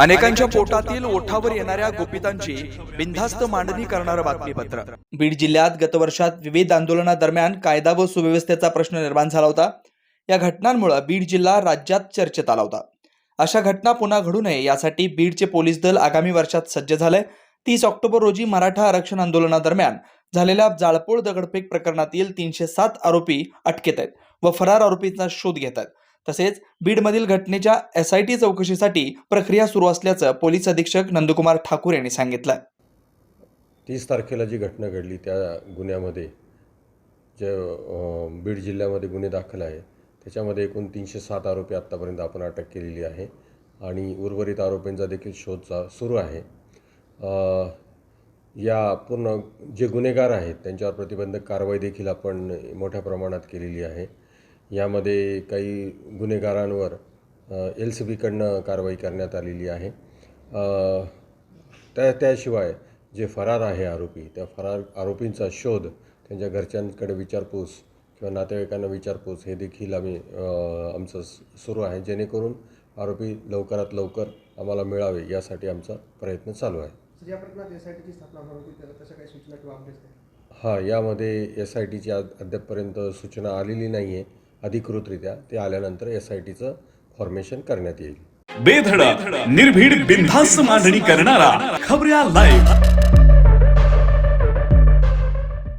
अनेकांच्या पोटातील ओठावर येणाऱ्या गोपितांची बिनधास्त मांडणी करणारं बातमीपत्र. बीड जिल्ह्यात गत वर्षात विविध आंदोलनादरम्यान कायदा व सुव्यवस्थेचा प्रश्न निर्माण झाला होता. या घटनांमुळे बीड जिल्हा राज्यात चर्चेत आला होता. अशा घटना पुन्हा घडू नये यासाठी बीडचे पोलीस दल आगामी वर्षात सज्ज झालंय. तीस ऑक्टोबर रोजी मराठा आरक्षण आंदोलनादरम्यान झालेल्या जाळपोळ दगडफेक प्रकरणातील तीनशे सात आरोपी अटकेत आहेत व फरार आरोपींचा शोध घेत आहेत. तसेच बीडमधील घटनेच्या एस आय टी चौकशीसाठी प्रक्रिया सुरू असल्याचं पोलीस अधीक्षक नंदकुमार ठाकूर यांनी सांगितलं. तीस तारखेला जी घटना घडली त्या गुन्ह्यामध्ये जे बीड जिल्ह्यामध्ये गुन्हे दाखल आहे त्याच्यामध्ये एकूण तीनशे सात आरोपी आत्तापर्यंत आपण अटक केलेली आहे आणि उर्वरित आरोपींचा देखील शोधचा सुरू आहे. या पूर्ण जे गुन्हेगार आहेत त्यांच्यावर प्रतिबंधक कारवाई देखील आपण मोठ्या प्रमाणात केलेली आहे. यामध्ये काही गुन्हेगारांवर एल सी बीकडनं कारवाई करण्यात आलेली आहे. त्या त्याशिवाय जे फरार आहे आरोपी त्या फरार आरोपींचा शोध त्यांच्या घरच्यांकडे विचारपूस किंवा नातेवाईकांना विचारपूस हे देखील आम्ही आमचं सुरू आहे. जेणेकरून आरोपी लवकरात लवकर आम्हाला मिळावे यासाठी आमचा प्रयत्न चालू आहे. हां यामध्ये एस आय टीची अद्यापपर्यंत सूचना आलेली नाही आहे अधिकृतरित्या ते आल्यानंतर एस आय टीचं फॉर्मेशन करण्यात येईल. बेधडक निर्भीड बिनधास्त मांडणी करणारा खबऱ्या लाईव्ह